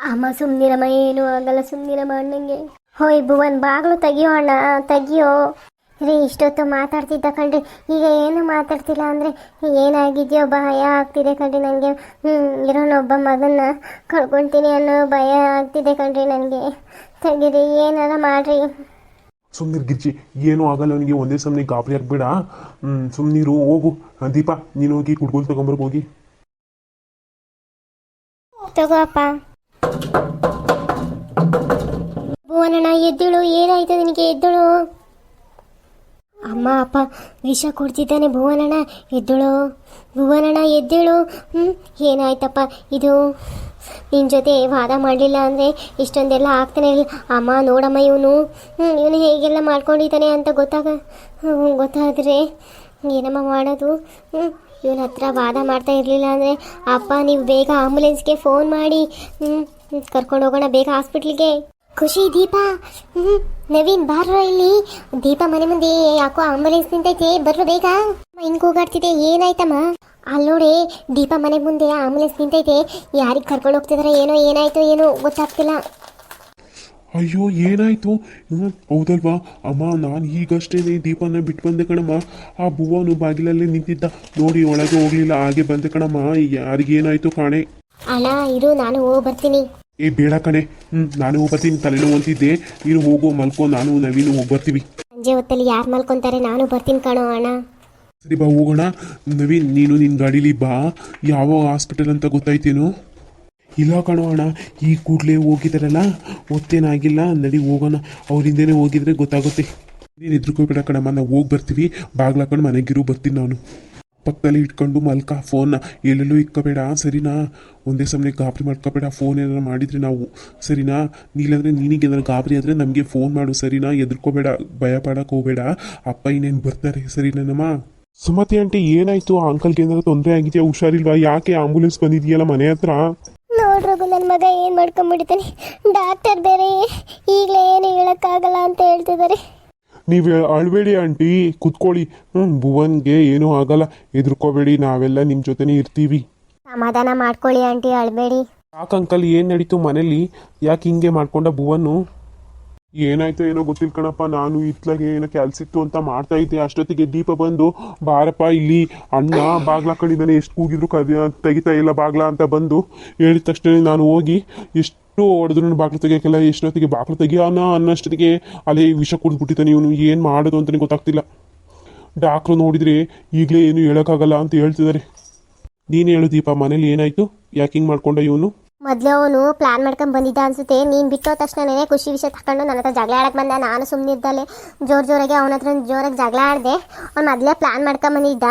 ಅಮ್ಮ ಸುಮ್ನಿರಮ್ಮ ಏನು ಆಗಲ್ಲ ಸುಮ್ನಿರಮ್ಮ ಅಣ್ಣಂಗೆ. ಹೋಯ್ ಭುವನ್ ಬಾಗ್ಲು ತೆಗಿಯೋ ಅಣ್ಣ ತೆಗಿಯೋ. ರೀ ಇಷ್ಟೊತ್ತು ಮಾತಾಡ್ತಿದ್ದ ಕಣ್ರಿ ಈಗ ಏನು ಮಾತಾಡ್ತಿಲ್ಲ ಅಂದರೆ ಏನಾಗಿದೆಯೋ ಭಯ ಆಗ್ತಿದೆ ಕಣ್ರಿ ನನಗೆ ಇರೋನ ಇರೋನೊಬ್ಬ ಮಗನ್ನ ಕಳ್ಕೊಳ್ತೀನಿ ಅನ್ನೋ ಭಯ ಆಗ್ತಿದೆ ಕಣ್ರಿ ನನಗೆ ತೆಗೀರಿ ಏನಾರ ಮಾಡ್ರಿ. ಸುಮ್ನಿರ್ ಗಿರ್ಜಿ ಏನೂ ಆಗಲ್ಲ ಅವನಿಗೆ. ಒಂದೇ ಸಮನೆ ಗಾಬರಿ ಆಗ್ಬೇಡ. ಹ್ಮ್ ಸುಮ್ಮನಿರು ಹೋಗು. ದೀಪಾ ನೀನು ಹೋಗಿ ಕುಡ್ಗೋಲ್ ತಗೊಂಬರ್ಗ ತಗೋಪ್ಪ ಭುವನಣ್ಣ, ಎದ್ದಳು. ಏನಾಯ್ತು ನಿನಗೆ? ಎದ್ದಳು. ಅಮ್ಮ, ಅಪ್ಪ ವಿಷ ಕೊಡ್ತಿದ್ದಾನೆ ಭುವನಣ್ಣ. ಎದ್ದಳು. ಭುವನಣ್ಣ, ಎದ್ದೇಳು. ಹ್ಞೂ ಏನಾಯ್ತಪ್ಪ ಇದು? ನಿನ್ನ ಜೊತೆ ವಾದ ಮಾಡಲಿಲ್ಲ ಅಂದರೆ ಇಷ್ಟೊಂದೆಲ್ಲ ಆಗ್ತಾನೆ ಇಲ್ಲ. ಅಮ್ಮ, ನೋಡಮ್ಮ ಇವನು. ಹ್ಞೂ ಇವನು ಹೇಗೆಲ್ಲ ಮಾಡ್ಕೊಂಡಿದ್ದಾನೆ ಅಂತ ಗೊತ್ತಾಗ ಗೊತ್ತಾದರೆ ಏನಮ್ಮ ಮಾಡೋದು? ಹ್ಞೂ ಇವನ ಹತ್ರ ವಾದ ಮಾಡ್ತಾ ಇರಲಿಲ್ಲ ಅಂದರೆ, ಅಪ್ಪ, ನೀವು ಬೇಗ ಆಂಬುಲೆನ್ಸ್ಗೆ ಫೋನ್ ಮಾಡಿ. ಹ್ಞೂ ಕರ್ಕೊಂಡು ಹೋಗೋಣ ಬೇಗ ಹಾಸ್ಪಿಟ್ಲಿಗೆ. ಖುಷಿ, ದೀಪ. ಹ್ಮ್, ನವೀನ್, ಬಾರ್ರ ಇಲ್ಲಿ. ದೀಪ ಮನೆ ಮುಂದೆ ಯಾಕೋ ಆಂಬುಲೆನ್ಸ್ ನಿಂತೈತೆ, ಬರ್ರು ಬೇಗ. ಹಿಂಗೆ ಕೂಗಾಡ್ತಿದೆ, ಏನಾಯ್ತಮ್ಮ? ಅಲ್ಲಿ ನೋಡಿ, ದೀಪ ಮನೆ ಮುಂದೆ ಆಂಬುಲೆನ್ಸ್ ನಿಂತೈತೆ. ಯಾರಿಗೆ ಕರ್ಕೊಂಡು ಹೋಗ್ತಿದಾರೆ ಏನೋ, ಏನಾಯ್ತು ಏನೋ ಗೊತ್ತಾಗ್ತಿಲ್ಲ. ಅಯ್ಯೋ, ಏನಾಯ್ತು? ಹೌದಲ್ವಾ? ಅಮ್ಮ, ನಾನು ಈಗಷ್ಟೇ ದೀಪನ ಬಿಟ್ಟು ಬಂದೆ ಕಣಮ್ಮ. ಆ ಬುವನು ಬಾಗಿಲಲ್ಲಿ ನಿಂತಿದ್ದ. ನೋಡಿ, ಒಳಗೆ ಹೋಗ್ಲಿಲ್ಲ, ಹಾಗೆ ಬಂದೆ ಕಣಮ್ಮ. ಯಾರಿಗೇನಾಯ್ತು ಕಾಣೆ? ಅಣ್ಣ ಇರು ನಾನು ಹೋಗಿ ಬರ್ತೀನಿ. ಏ ಬೇಡ ಕಣೆ. ಹ್ಞೂ ನಾನು ಹೋಗ್ಬರ್ತೀನಿ ತಲೆನೋವು ಅಂತಿದ್ದೆ ನೀನು ಹೋಗು ಮಲ್ಕೋ ನಾನು ನವೀನು ಹೋಗಿ ಬರ್ತೀವಿ. ಸಂಜೆ ಹೊತ್ತಲ್ಲಿ ಯಾರು ಮಲ್ಕೊಂತಾರೆ? ನಾನು ಬರ್ತೀನಿ ಕಣೋ ಅಣ್ಣ. ಸರಿ ಬಾ ಹೋಗೋಣ. ನವೀನ್ ನೀನು ನಿನ್ನ ಗಾಡೀಲಿ ಬಾ. ಯಾವ ಹಾಸ್ಪಿಟಲ್ ಅಂತ ಗೊತ್ತಾಯ್ತೇನು? ಇಲ್ಲ ಕಣೋ ಅಣ್ಣ. ಈ ಕೂಡಲೇ ಹೋಗಿದಾರಲ್ಲ ಒತ್ತೇನಾಗಿಲ್ಲ. ನಡಿ ಹೋಗೋಣ. ಅವ್ರ ಹಿಂದೆನೇ ಹೋಗಿದ್ರೆ ಗೊತ್ತಾಗುತ್ತೆ. ನೀನು ಹೆದ್ರಕೋಬೇಡ ಕಣಮ್ಮ. ನಾವು ಹೋಗಿ ಬರ್ತೀವಿ. ಬಾಗ್ಲ ಹಾಕೊಂಡು ಮನೆಗಿರು ಬರ್ತೀನಿ ನಾನು. ಪಕ್ಕದಲ್ಲಿ ಇಟ್ಕೊಂಡು ಮಲ್ಕ ಫೋನ್ನ ಎಲ್ಲೆಲ್ಲೂ ಇಕ್ಕಬೇಡ, ಸರಿನಾ? ಒಂದೇ ಸಮಯಕ್ಕೆ ಗಾಬರಿ ಮಾಡ್ಕೋಬೇಡ ಫೋನ್ ಏನಾರು ಮಾಡಿದರೆ ನಾವು, ಸರಿನಾ? ನೀಲಂದ್ರೆ ನೀನಿಗೆ ಏನಾದ್ರು ಗಾಬರಿ ಆದರೆ ನಮಗೆ ಫೋನ್ ಮಾಡು, ಸರಿನಾ? ಎದ್ರುಕೋಬೇಡ, ಭಯ ಪಡಕ್ಕೆ ಹೋಗಬೇಡ. ಅಪ್ಪ ಇನ್ನೇನು ಬರ್ತಾರೆ ಸರಿನಮ್ಮ ಸುಮತಿ ಅಂಟಿ ಏನಾಯ್ತು? ಆ ಅಂಕಲ್ಗೆ ಏನಾದ್ರು ತೊಂದರೆ ಆಗಿದೆಯಾ? ಹುಷಾರಿಲ್ವಾ? ಯಾಕೆ ಆಂಬುಲೆನ್ಸ್ ಬಂದಿದೆಯಲ್ಲ ಮನೆ ಹತ್ರ? ನೋಡ್ರಗು ನನ್ನ ಮಗ ಏನು ಮಾಡ್ಕೊಂಡ್ಬಿಟ್ಟಿದ್ದಾನೆ ಡಾಕ್ಟರ್ ಬೇರೆ, ಈಗಲೇ ಏನು ಹೇಳೋಕ್ಕಾಗಲ್ಲ ಅಂತ ಹೇಳ್ತಿದ್ದಾರೆ ನೀವು ಅಳ್ಬೇಡಿ ಆಂಟಿ ಕುತ್ಕೊಳ್ಳಿ. ಹ್ಞೂ ಭುವನ್ಗೆ ಏನೂ ಆಗಲ್ಲ. ಹೆದರ್ಕೋಬೇಡಿ ನಾವೆಲ್ಲ ನಿಮ್ಮ ಜೊತೆನೇ ಇರ್ತೀವಿ. ಸಮಾಧಾನ ಮಾಡ್ಕೊಳ್ಳಿ ಆಂಟಿ ಅಳಬೇಡಿ. ಯಾಕೆ ಅಂಕಲ್ ಏನು ನಡೀತು ಮನೇಲಿ? ಯಾಕೆ ಹಿಂಗೆ ಮಾಡ್ಕೊಂಡ ಭುವನ್ನು ಏನಾಯ್ತು ಏನೋ ಗೊತ್ತಿಲ್ಲ ಕಣಪ್ಪ ನಾನು ಇತ್ಲಾಗೆ ಏನೋ ಕೆಲ್ಸ ಇತ್ತು ಅಂತ ಮಾಡ್ತಾ ಇದ್ದೆ. ಅಷ್ಟೊತ್ತಿಗೆ ದೀಪ ಬಂದು ಬಾರಪ್ಪ ಇಲ್ಲಿ ಅಣ್ಣ ಬಾಗ್ಲ ಕಡಿದಾನೆ ಎಷ್ಟು ಕೂಗಿದ್ರು ಕದ ತೆಗಿತಾ ಇಲ್ಲ ಬಾಗ್ಲ ಅಂತ ಬಂದು ಹೇಳಿದ ತಕ್ಷಣ ನಾನು ಹೋಗಿ ಎಷ್ಟು ಹೊಡೆದ್ರು ಬಾಕ್ಲು ತೆಗಿಯೋಕ್ಕೆಲ್ಲ, ಎಷ್ಟೊತ್ತಿಗೆ ಬಾಕ್ಲು ತೆಗಿಯೋಣ ಅನ್ನೋಷ್ಟೊತ್ತಿಗೆ ಅಲ್ಲಿ ವಿಷ ಕುಡಿದ್ಬಿಟ್ಟಿದ್ದಾನೆ ಇವನು ಏನು ಮಾಡೋದು ಅಂತಲೇ ಗೊತ್ತಾಗ್ತಿಲ್ಲ. ಡಾಕ್ಟ್ರು ನೋಡಿದರೆ ಈಗಲೇ ಏನು ಹೇಳೋಕ್ಕಾಗಲ್ಲ ಅಂತ ಹೇಳ್ತಿದ್ದಾರೆ. ನೀನು ಹೇಳು ದೀಪ, ಮನೇಲಿ ಏನಾಯಿತು? ಯಾಕೆ ಹಿಂಗೆ ಮಾಡ್ಕೊಂಡ ಇವನು? ಮೊದಲೇ ಅವನು ಪ್ಲಾನ್ ಮಾಡ್ಕೊಂಡು ಬಂದಿದ್ದ ಅನ್ಸುತ್ತೆ. ನೀನು ಬಿಟ್ಟೋ ತಕ್ಷಣನೇ ಖುಷಿ ವಿಷಯ ತಕೊಂಡು ನನ್ನ ಹತ್ರ ಜಗಳ ಆಡಕ್ಕೆ ಬಂದ. ನಾನು ಸುಮ್ಮನಿದ್ದಲೆ ಜೋರು ಜೋರಾಗಿ ಅವನ ಹತ್ರ ಜೋರಾಗಿ ಜಗಳ ಆಡಿದೆ. ಅವ್ನು ಮೊದಲೇ ಪ್ಲಾನ್ ಮಾಡ್ಕೊಂಡು ಬಂದಿದ್ದ.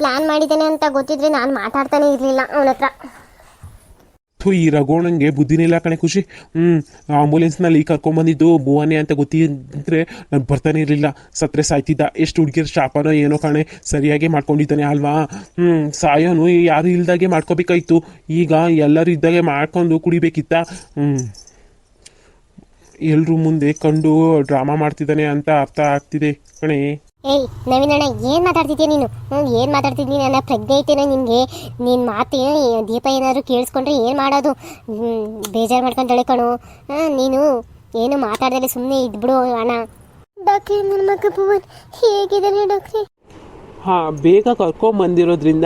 ಪ್ಲಾನ್ ಮಾಡಿದ್ದಾನೆ ಅಂತ ಗೊತ್ತಿದ್ರೆ ನಾನು ಮಾತಾಡ್ತಾನೆ ಇರಲಿಲ್ಲ ಅವನ ಹತ್ರ. ಥು ಈ ರಗೋಣಂಗೆ ಬುದ್ಧಿನೇ ಇಲ್ಲ ಕಣೆ ಖುಷಿ. ಹ್ಞೂ ಆಂಬುಲೆನ್ಸ್ನಲ್ಲಿ ಕರ್ಕೊಂಬಂದಿದ್ದು ಭುವನೆ ಅಂತ ಗೊತ್ತಿದ್ರೆ ನಾನು ಬರ್ತಾನೆ ಇರಲಿಲ್ಲ. ಸತ್ರೆ ಸಾಯ್ತಿದ್ದ. ಎಷ್ಟು ಹುಡುಗಿರ ಶಾಪನೋ ಏನೋ ಕಾಣೆ, ಸರಿಯಾಗಿ ಮಾಡ್ಕೊಂಡಿದ್ದಾನೆ ಅಲ್ವಾ? ಹ್ಞೂ ಸಾಯೋನು ಯಾರು ಇಲ್ದಾಗೆ ಮಾಡ್ಕೋಬೇಕಾಯ್ತು. ಈಗ ಎಲ್ಲರೂ ಇದ್ದಾಗೆ ಮಾಡ್ಕೊಂಡು ಕುಡಿಬೇಕಿತ್ತ? ಹ್ಞೂ ಎಲ್ಲರೂ ಮುಂದೆ ಕಂಡು ಡ್ರಾಮಾ ಮಾಡ್ತಿದ್ದಾನೆ ಅಂತ ಅರ್ಥ ಆಗ್ತಿದೆ ಕಣೆ. ಏಯ್ ನವೀನಣ್ಣ ಏನು ಮಾತಾಡ್ತಿದ್ಯಾ ನೀನು? ಏನು ಮಾತಾಡ್ತಿದ್ದೀನಿ ನನ್ನ ಪ್ರಜ್ಞೆ ಐತೇನೋ ನಿನಗೆ. ನಿನ್ನ ಮಾತು ಏ- ದೀಪ ಏನಾದ್ರು ಕೇಳಿಸ್ಕೊಂಡ್ರೆ ಏನು ಮಾಡೋದು? ಬೇಜಾರು ಮಾಡ್ಕೊಂಡಳೆ ಕಣು. ಹಾಂ ನೀನು ಏನು ಮಾತಾಡ್ದಲೆ ಸುಮ್ಮನೆ ಇದ್ಬಿಡು ಅಣ್ಣ. ಡಾಕ್ಟ್ರೆ ನನ್ನ ಮಗ ಭುವನ್ ಹೇಗಿದ್ದಾನೆ ಡಾಕ್ಟ್ರೆ? ಹಾಂ ಬೇಗ ಕರ್ಕೊಂಬಂದಿರೋದ್ರಿಂದ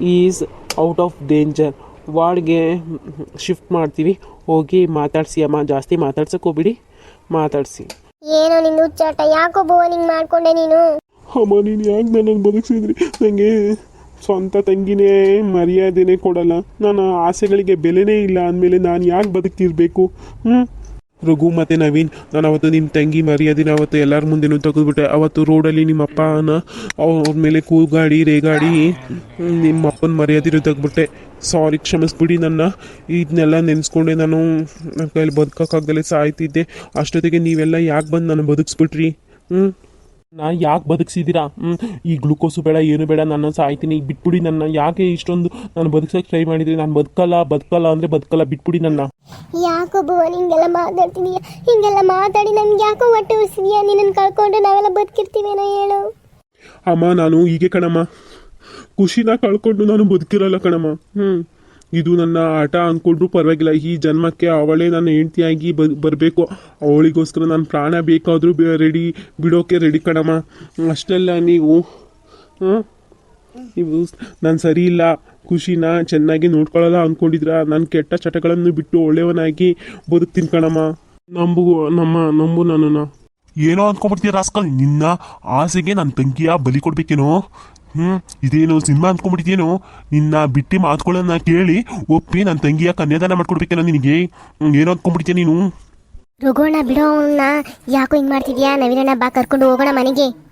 ಈಸ್ ಔಟ್ ಆಫ್ ಡೇಂಜರ್. ವಾರ್ಡ್ಗೆ ಶಿಫ್ಟ್ ಮಾಡ್ತೀವಿ. ಹೋಗಿ ಮಾತಾಡ್ಸಿ ಅಮ್ಮ ಜಾಸ್ತಿ ಮಾತಾಡ್ಸಕ್ಕೆ ಹೋಗ್ಬಿಡಿ. ಮಾತಾಡಿಸಿ. ಏನೋ ನಿನ್ನ ಹುಚ್ಚಾಟ, ಯಾಕೋ ಬೋನಿಂಗ್ ಮಾಡ್ಕೊಂಡೆ ನೀನು? ಅಮ್ಮ, ನೀನು ಯಾಕೆ ನನ್ನನ್ನು ಬದುಕಿಸಿದ್ರಿ? ನನಗೆ ಸ್ವಂತ ತಂಗಿನೇ ಮರ್ಯಾದೆನೇ ಕೊಡಲ್ಲ. ನನ್ನ ಆಸೆಗಳಿಗೆ ಬೆಲೆನೇ ಇಲ್ಲ ಅಂದಮೇಲೆ ನಾನು ಯಾಕೆ ಬದುಕ್ತಿರ್ಬೇಕು? ಹ್ಞೂ ರಘು ಮತ್ತು ನವೀನ್, ನಾನು ಅವತ್ತು ನಿಮ್ಮ ತಂಗಿ ಮರ್ಯಾದಿನ ಅವತ್ತು ಎಲ್ಲರ ಮುಂದೆನೂ ತೆಗೆದುಬಿಟ್ಟೆ ಅವತ್ತು ರೋಡಲ್ಲಿ ನಿಮ್ಮ ಅಪ್ಪನ, ಅವ್ರ ಮೇಲೆ ಕೂಗಾಡಿ, ರೇಗಾಡಿ, ನಿಮ್ಮ ಅಪ್ಪನ ಮರ್ಯಾದಿನ ತೆಗೆದ್ಬಿಟ್ಟೆ ಸಾರಿ ಕ್ಷಮಿಸ್ಬಿಡಿ ನನ್ನ. ಇದನ್ನೆಲ್ಲ ನೆನೆಸ್ಕೊಂಡೆ ನಾನು. ನನ್ನ ಕೈಯಲ್ಲಿ ಬದುಕೋಕ್ಕಾಗ್ದಲೇ ಸಾಯ್ತಿದ್ದೆ. ಅಷ್ಟೊತ್ತಿಗೆ ನೀವೆಲ್ಲ ಯಾಕೆ ಬಂದು ನಾನು ಬದುಕಿಸ್ಬಿಟ್ರಿ? ಹ್ಞೂ ನಾ ಯಾಕೆ ಬದುಕಿಸಿದ್ದೀರಾ? ಹ್ಞೂ ಈ ಗ್ಲುಕೋಸು ಬೇಡ ಏನು ಬೇಡ ನನ್ನ ಸಾಯ್ತೀನಿ ಬಿಟ್ಬಿಡಿ ನನ್ನ. ಯಾಕೆ ಇಷ್ಟೊಂದು ನಾನು ಬದುಕ್ಸೋಕೆ ಟ್ರೈ ಮಾಡಿದ್ರಿ? ನಾನು ಬದುಕಲ್ಲ ಬದುಕಲ್ಲ ಅಂದರೆ ಬದುಕಲ್ಲ ಬಿಟ್ಬಿಡಿ ನನ್ನ. ಯಾಕೋ ಭುವನ್ ಹಿಂಗೆಲ್ಲ ಮಾತಾಡ್ತೀನಿ ಹಿಂಗೆಲ್ಲ ಮಾತಾಡಿ ನನ್ಗೆ ಯಾಕೋ ಹೊಟ್ಟೆ ಉರಿಸಿದೀಯ ನಿನ್ನನ್ನು ಕಳ್ಕೊಂಡು ನಾವೆಲ್ಲ ಬದುಕಿರ್ತೀವೇನೋ ಹೇಳು. ಅಮ್ಮ ನಾನು ಹೀಗೆ ಕಣಮ್ಮ. ಖುಷಿನ ಕಳ್ಕೊಂಡು ನಾನು ಬದುಕಿರಲ್ಲ ಕಣಮ್ಮ. ಹ್ಞೂ ಇದು ನನ್ನ ಆಟ ಅಂದ್ಕೊಂಡ್ರು ಪರವಾಗಿಲ್ಲ. ಈ ಜನ್ಮಕ್ಕೆ ಅವಳೇ ನನ್ನ ಹೆಂಡತಿಯಾಗಿ ಬರಬೇಕು. ಅವಳಿಗೋಸ್ಕರ ನಾನು ಪ್ರಾಣ ಬೇಕಾದರೂ ರೆಡಿ ಬಿಡೋಕೆ ರೆಡಿ ಕಣಮ್ಮ. ಅಷ್ಟೆಲ್ಲ ನೀವು ನೀವು ನಾನು ಸರಿ ಇಲ್ಲ. ಖುಷಿನ ಚೆನ್ನಾಗಿ ನೋಡ್ಕೊಳ್ಳಲ್ಲ ಅಂದ್ಕೊಂಡಿದ್ರ ನಾನು ಕೆಟ್ಟ ಚಟಗಳನ್ನು ಬಿಟ್ಟು ಒಳ್ಳೆಯವನಾಗಿ ಬದುಕ್ತೀನಿ ಕಣಮ್ಮ. ನಂಬು, ನಮ್ಮ, ನಂಬು ನನ್ನನ್ನು. ಏನೋ ಅಂದ್ಕೊಂಡ್ಬಿಡ್ತೀಯ ರಾಸ್ಕಲ್, ನಿನ್ನ ಆಸೆಗೆ ನನ್ನ ತಂಗಿಯ ಬಲಿ ಕೊಡ್ಬೇಕೇನೋ? ಹ್ಮ್? ಇದೇನು ಸಿನಿಮಾ ಅಂದ್ಕೊಂಡ್ಬಿಟ್ಟಿದ್ಯೇನೋ ನಿನ್ನ ಬಿಟ್ಟಿ ಮಾತುಗಳನ್ನ ಕೇಳಿ ಒಪ್ಪಿ ನನ್ನ ತಂಗಿಯ ಕನ್ಯಾದಾನ ಮಾಡ್ಕೊಡ್ಬೇಕೇನೋ ನಿನಗೆ. ಏನೋ ಅಂದ್ಕೊಂಡ್ಬಿಡ್ತೀಯ ನೀನು? ರಘುವಣ್ಣ ಬಿಡೋ ಯಾಕೋ ಹಿಂಗೆ ಮಾಡ್ತಿದ್ಯಾ? ನವೀನಣ್ಣ ಬಾ ಕರ್ಕೊಂಡು ಹೋಗೋಣ ಮನೆಗೆ.